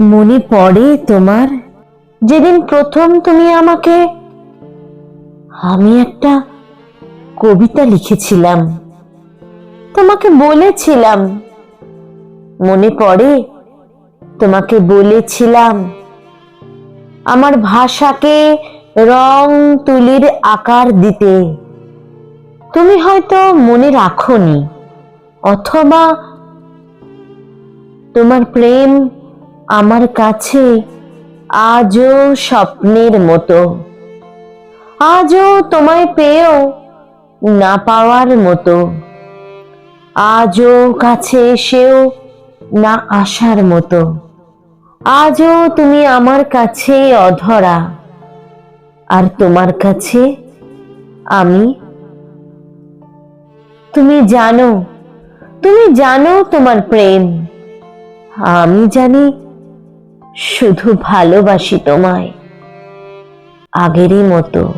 মনে পড়ে তোমার? যেদিন প্রথম তুমি আমাকে, আমি একটা কবিতা লিখেছিলাম। তোমাকে বলেছিলাম। মনে পড়ে? তোমাকে বলেছিলাম। আমার ভাষাকে রং তুলির আকার দিতে। তুমি হয়তো মনে রাখোনি, অথবা তোমার প্রেম আমার কাছে আজও স্বপ্নের মতো। আজও তোমায় পেয়েও না পাওয়ার মতো। আজও কাছে এসেও না আসার মতো। আজও তুমি আমার কাছে অধরা। আর তোমার কাছে আমি? তুমি জানো তুমি জানো তোমার প্রেম। আমি জানি শুধু ভালোবাসি তোমায়। আগেরই মতো